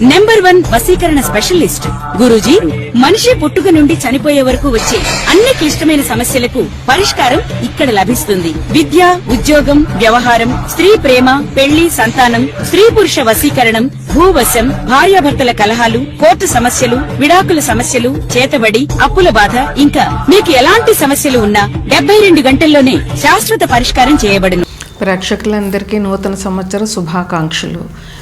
Number one వసీకరణ specialist. Guruji మనిషి పుట్టుక నుండి చనిపోయే వరకు వచ్చే అన్ని క్లిష్టమైన సమస్యలకు పరిష్కారం ఇక్కడ లభిస్తుంది. విద్య ఉద్యోగం వ్యవహారం స్త్రీ ప్రేమ పెళ్ళి సంతానం స్త్రీ పురుష వసీకరణం భూవశం భార్యాభర్తల కలహాలు కోర్టు సమస్యలు విడాకుల సమస్యలు చేతబడి అప్పుల బాధ ఇంకా మీకు ఎలాంటి సమస్యలు ఉన్నా డెబ్బై రెండు గంటల్లోనే శాశ్వత పరిష్కారం చేయబడును. ప్రేక్షకులందరికీ నూతన సంవత్సర శుభాకాంక్షలు.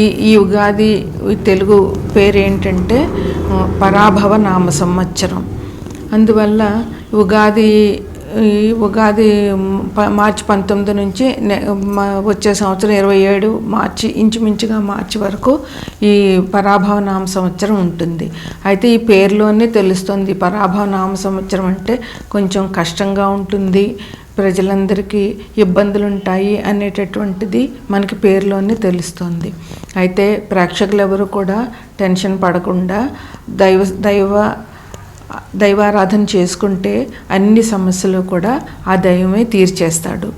ఈ ఈ ఉగాది తెలుగు పేరు ఏంటంటే పరాభవ నామ సంవత్సరం. అందువల్ల ఉగాది ఈ ఉగాది మార్చి పంతొమ్మిది నుంచి వచ్చే సంవత్సరం ఇరవై ఏడు మార్చి ఇంచుమించుగా మార్చి వరకు ఈ పరాభవ నామ సంవత్సరం ఉంటుంది. అయితే ఈ పేరులోనే తెలుస్తుంది పరాభవ నామ సంవత్సరం అంటే కొంచెం కష్టంగా ఉంటుంది. ప్రజలందరికీ ఇబ్బందులు ఉంటాయి అనేటటువంటిది మనకి పేరులోనే తెలుస్తుంది. అయితే ప్రేక్షకులు ఎవరు కూడా టెన్షన్ పడకుండా దైవ దైవ దైవారాధన చేసుకుంటే అన్ని సమస్యలు కూడా ఆ దైవమే తీర్చేస్తాడు.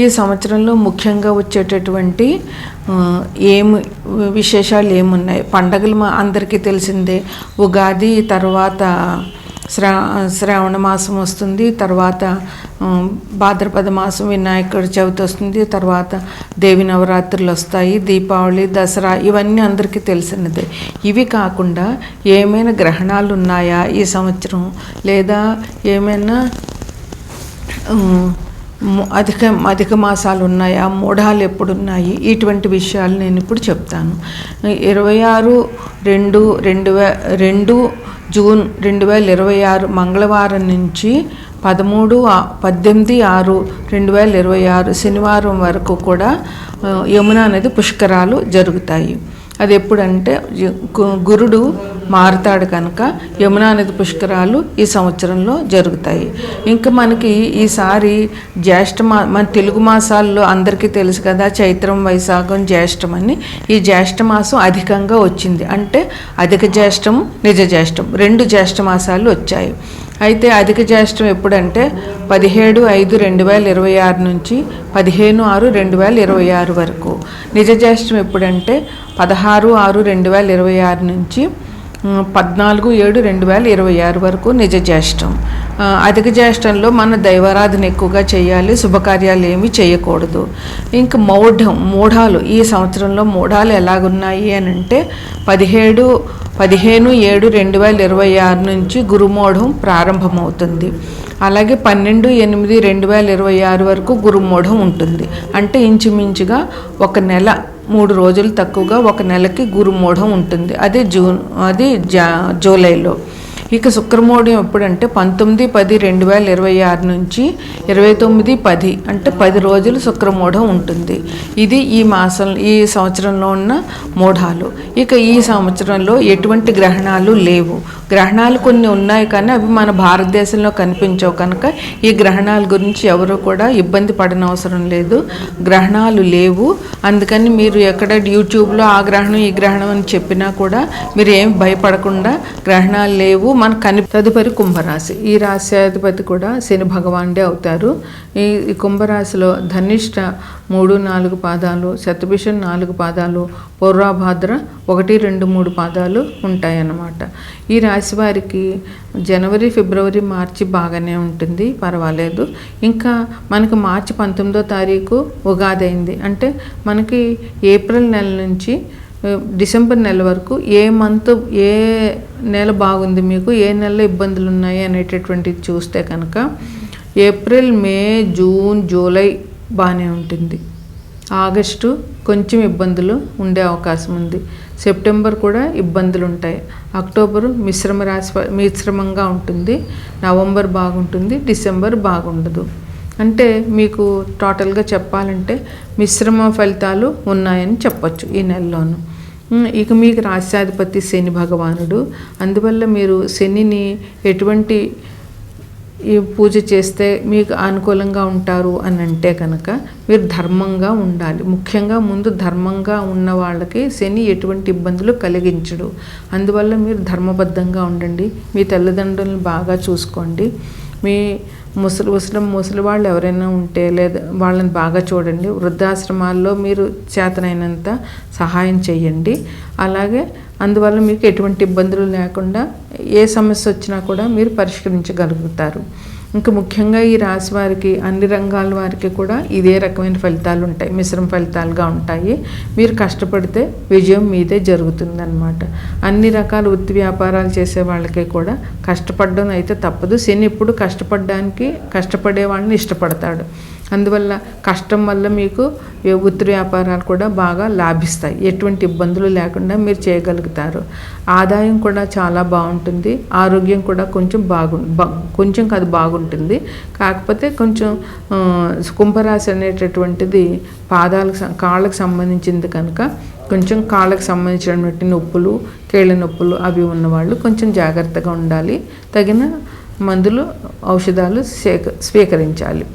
ఈ సంవత్సరంలో ముఖ్యంగా వచ్చేటటువంటి ఏం ఏమి విశేషాలు ఏమున్నాయి? పండగలు మా అందరికీ తెలిసిందే. ఉగాది తర్వాత శ్రా శ్రావణ మాసం వస్తుంది తర్వాత భాద్రపద మాసం వినాయకుడి చవితి వస్తుంది తర్వాత దేవి నవరాత్రులు వస్తాయి దీపావళి దసరా ఇవన్నీ అందరికీ తెలిసినదే. ఇవి కాకుండా ఏమైనా గ్రహణాలు ఉన్నాయా ఈ సంవత్సరం? లేదా ఏమైనా అధిక అధిక మాసాలు ఉన్నాయా మూఢాలు ఎప్పుడు ఉన్నాయి ఇటువంటి విషయాలు నేను ఇప్పుడు చెప్తాను. ఇరవై ఆరు రెండు రెండు వే రెండు జూన్ రెండు వేల ఇరవై ఆరు మంగళవారం నుంచి పదమూడు పద్దెనిమిది ఆరు రెండు వేల ఇరవై ఆరు శనివారం వరకు కూడా యమునా నది పుష్కరాలు జరుగుతాయి. అది ఎప్పుడంటే గురుడు మారుతాడు కనుక యమునా నది పుష్కరాలు ఈ సంవత్సరంలో జరుగుతాయి. ఇంకా మనకి ఈసారి జ్యేష్ఠ మా మన తెలుగు మాసాల్లో అందరికీ తెలుసు కదా చైత్రం వైశాఖం జ్యేష్ఠం అని. ఈ జ్యేష్ఠ మాసం అధికంగా వచ్చింది. అంటే అధిక జ్యేష్ఠం నిజ జ్యేష్ఠం రెండు జ్యేష్ఠ మాసాలు వచ్చాయి. అయితే అధిక జ్యేష్టం ఎప్పుడంటే పదిహేడు ఐదు రెండు వేల ఇరవై ఆరు నుంచి పదిహేను ఆరు రెండు వేల ఇరవై ఆరు వరకు. నిజ జ్యేష్టం ఎప్పుడంటే పదహారు ఆరు రెండు వేల ఇరవై ఆరు నుంచి పద్నాలుగు ఏడు రెండు వేల ఇరవై ఆరు వరకు నిజ జ్యేష్టం అధిక జ్యేష్టంలో మన దైవారాధన ఎక్కువగా చేయాలి శుభకార్యాలు ఏమి చేయకూడదు. ఇంకా మౌఢం మూఢాలు ఈ సంవత్సరంలో మూఢాలు ఎలాగున్నాయి అని అంటే పదిహేడు పదిహేను ఏడు రెండు వేల ఇరవై ఆరు నుంచి గురుమూఢం ప్రారంభమవుతుంది. అలాగే పన్నెండు ఎనిమిది రెండు వేల ఇరవై ఆరు వరకు గురుమూఢం ఉంటుంది. అంటే ఇంచుమించుగా ఒక నెల మూడు రోజులు తక్కువగా ఒక నెలకి గురుమూఢం ఉంటుంది. అదే జూన్ అది జా జూలైలో. ఇక శుక్రమూఢం ఎప్పుడంటే పంతొమ్మిది పది రెండు వేల ఇరవై ఆరు నుంచి ఇరవై తొమ్మిది పది అంటే పది రోజులు శుక్రమూఢం ఉంటుంది. ఇది ఈ మాసం ఈ సంవత్సరంలో ఉన్న మూఢాలు. ఇక ఈ సంవత్సరంలో ఎటువంటి గ్రహణాలు లేవు. గ్రహణాలు కొన్ని ఉన్నాయి కానీ అవి మన భారతదేశంలో కనిపించవు కనుక ఈ గ్రహణాల గురించి ఎవరు కూడా ఇబ్బంది పడనవసరం లేదు. గ్రహణాలు లేవు. అందుకని మీరు ఎక్కడ యూట్యూబ్లో ఆ గ్రహణం ఈ గ్రహణం అని చెప్పినా కూడా మీరు ఏం భయపడకుండా గ్రహణాలు లేవు. మన కని తదుపరి కుంభరాశి. ఈ రాశి అధిపతి కూడా శని భగవానుడే అవుతారు. ఈ కుంభరాశిలో ధనిష్ట మూడు నాలుగు పాదాలు శతభిషం నాలుగు పాదాలు పూర్వభాద్ర ఒకటి రెండు మూడు పాదాలు ఉంటాయన్నమాట. ఈ రాశి వారికి జనవరి ఫిబ్రవరి మార్చి బాగానే ఉంటుంది. పర్వాలేదు. ఇంకా మనకి మార్చి పంతొమ్మిదో తారీఖు ఉగాది అయింది అంటే మనకి ఏప్రిల్ నెల నుంచి డిసెంబర్ నెల వరకు ఏ మంత్ ఏ నెల బాగుంది మీకు ఏ నెలలో ఇబ్బందులు ఉన్నాయి అనేటటువంటిది చూస్తే కనుక ఏప్రిల్ మే జూన్ జూలై బాగానే ఉంటుంది. ఆగస్టు కొంచెం ఇబ్బందులు ఉండే అవకాశం ఉంది. సెప్టెంబర్ కూడా ఇబ్బందులు ఉంటాయి. అక్టోబర్ మిశ్రమ రాశి మిశ్రమంగా ఉంటుంది. నవంబర్ బాగుంటుంది. డిసెంబర్ బాగుండదు. అంటే మీకు టోటల్గా చెప్పాలంటే మిశ్రమ ఫలితాలు ఉన్నాయని చెప్పొచ్చు ఈ నెలలోనూ. ఇక మీకు రాష్ట్రాధిపతి శని భగవానుడు. అందువల్ల మీరు శనిని ఎటువంటి పూజ చేస్తే మీకు అనుకూలంగా ఉంటారు అని అంటే కనుక మీరు ధర్మంగా ఉండాలి. ముఖ్యంగా ముందు ధర్మంగా ఉన్న వాళ్ళకి శని ఎటువంటి ఇబ్బందులు కలిగించడు. అందువల్ల మీరు ధర్మబద్ధంగా ఉండండి. మీ తల్లిదండ్రులను బాగా చూసుకోండి. మీ ముసలి ముసలి ముసలి వాళ్ళు ఎవరైనా ఉంటే లేదా వాళ్ళని బాగా చూడండి. వృద్ధాశ్రమాల్లో మీరు చేతనైనంత సహాయం చేయండి. అలాగే అందువల్ల మీకు ఎటువంటి ఇబ్బందులు లేకుండా ఏ సమస్య వచ్చినా కూడా మీరు పరిష్కరించగలుగుతారు. ఇంకా ముఖ్యంగా ఈ రాశి వారికి అన్ని రంగాల వారికి కూడా ఇదే రకమైన ఫలితాలు ఉంటాయి. మిశ్రమ ఫలితాలుగా ఉంటాయి. మీరు కష్టపడితే విజయం మీదే జరుగుతుందన్నమాట. అన్ని రకాల వృత్తి వ్యాపారాలు చేసే వాళ్ళకి కూడా కష్టపడడం అయితే తప్పదు. శని ఎప్పుడు కష్టపడడానికి కష్టపడే వాళ్ళని ఇష్టపడతాడు. అందువల్ల కష్టం వల్ల మీకు ఏ వృత్తి వ్యాపారాలు కూడా బాగా లాభిస్తాయి. ఎటువంటి ఇబ్బందులు లేకుండా మీరు చేయగలుగుతారు. ఆదాయం కూడా చాలా బాగుంటుంది. ఆరోగ్యం కూడా కొంచెం బాగు బా- కొంచెం కాదు బాగుంటుంది. కాకపోతే కొంచెం కుంభరాశి అనేటటువంటిది పాదాలకు కాళ్ళకు సంబంధించింది కనుక కొంచెం కాళ్ళకు సంబంధించినటువంటి నొప్పులు కీళ్ళ నొప్పులు అవి ఉన్నవాళ్ళు కొంచెం జాగ్రత్తగా ఉండాలి. తగిన మందులు ఔషధాలు సేక స్వీకరించాలి.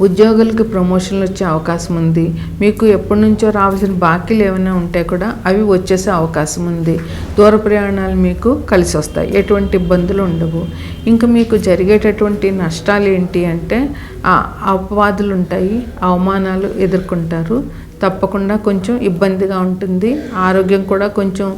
ఉద్యోగులకు ప్రమోషన్లు వచ్చే అవకాశం ఉంది. మీకు ఎప్పటి నుంచో రావాల్సిన బాకీలు ఏమైనా ఉంటే కూడా అవి వచ్చేసే అవకాశం ఉంది. దూర ప్రయాణాలు మీకు కలిసి వస్తాయి. ఎటువంటి ఇబ్బందులు ఉండవు. ఇంకా మీకు జరిగేటటువంటి నష్టాలు ఏంటి అంటే ఆ అపవాదులు ఉంటాయి అవమానాలు ఎదుర్కొంటారు. తప్పకుండా కొంచెం ఇబ్బందిగా ఉంటుంది. ఆరోగ్యం కూడా కొంచెం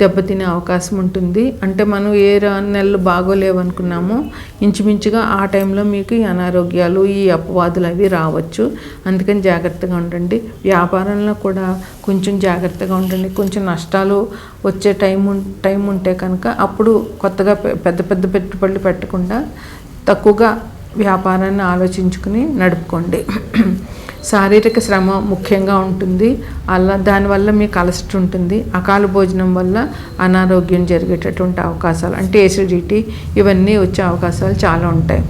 దెబ్బతినే అవకాశం ఉంటుంది. అంటే మనం ఏ నెలలు బాగోలేవనుకున్నామో ఇంచుమించుగా ఆ టైంలో మీకు ఈ అనారోగ్యాలు ఈ అపవాదులు అవి రావచ్చు. అందుకని జాగ్రత్తగా ఉండండి. వ్యాపారంలో కూడా కొంచెం జాగ్రత్తగా ఉండండి. కొంచెం నష్టాలు వచ్చే టైం టైం ఉంటే కనుక అప్పుడు కొత్తగా పెద్ద పెద్ద పెట్టుబడులు పెట్టకుండా తక్కువగా వ్యాపారాన్ని ఆలోచించుకుని నడుపుకోండి. శారీరక శ్రమ ముఖ్యంగా ఉంటుంది. అలా దానివల్ల మీకు అలసట ఉంటుంది. అకాల భోజనం వల్ల అనారోగ్యం జరిగేటటువంటి అవకాశాలు అంటే ఎసిడిటీ ఇవన్నీ వచ్చే అవకాశాలు చాలా ఉంటాయి.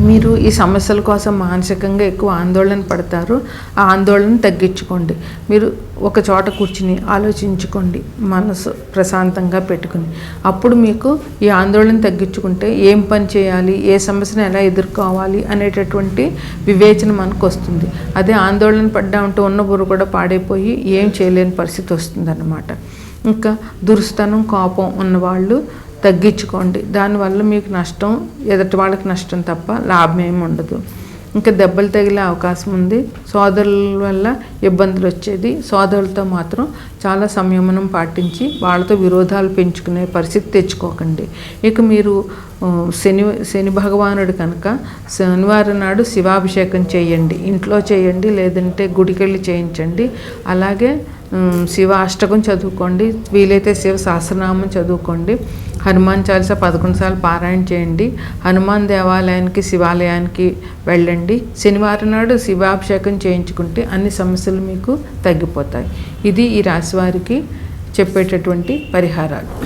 మీరు ఈ సమస్యల కోసం మానసికంగా ఎక్కువ ఆందోళన పడతారు. ఆ ఆందోళన తగ్గించుకోండి. మీరు ఒక చోట కూర్చుని ఆలోచించుకోండి. మనసు ప్రశాంతంగా పెట్టుకుని. అప్పుడు మీకు ఈ ఆందోళన తగ్గించుకుంటే ఏం పని చేయాలి? ఏ సమస్యను ఎలా ఎదుర్కోవాలి? అనేటటువంటి వివేచన మనకు వస్తుంది. అదే ఆందోళన పడ్డా ఉంటే ఉన్న బుర్ర కూడా పాడైపోయి ఏం చేయలేని పరిస్థితి వస్తుందన్నమాట. ఇంకా దురుస్తనం కోపం ఉన్నవాళ్ళు తగ్గించుకోండి. దానివల్ల మీకు నష్టం ఎదుటి వాళ్ళకి నష్టం తప్ప లాభం ఏమి ఉండదు. ఇంకా దెబ్బలు తగిలే అవకాశం ఉంది. సోదరుల వల్ల ఇబ్బందులు వచ్చేది. సోదరులతో మాత్రం చాలా సంయమనం పాటించి వాళ్ళతో విరోధాలు పెంచుకునే పరిస్థితి తెచ్చుకోకండి. ఇక మీరు శని శని భగవానుడు కనుక శనివారం నాడు శివాభిషేకం చేయండి. ఇంట్లో చేయండి లేదంటే గుడికెళ్ళి చేయించండి. అలాగే శివ అష్టకం చదువుకోండి. వీలైతే శివ సహస్రనామం చదువుకోండి. హనుమాన్ చాలీస పదకొండు సార్లు పారాయణ చేయండి. హనుమాన్ దేవాలయానికి శివాలయానికి వెళ్ళండి. శనివారం నాడు శివాభిషేకం చేయించుకుంటే అన్ని సమస్యలు మీకు తగ్గిపోతాయి. ఇది ఈ రాశి వారికి చెప్పేటటువంటి పరిహారాలు.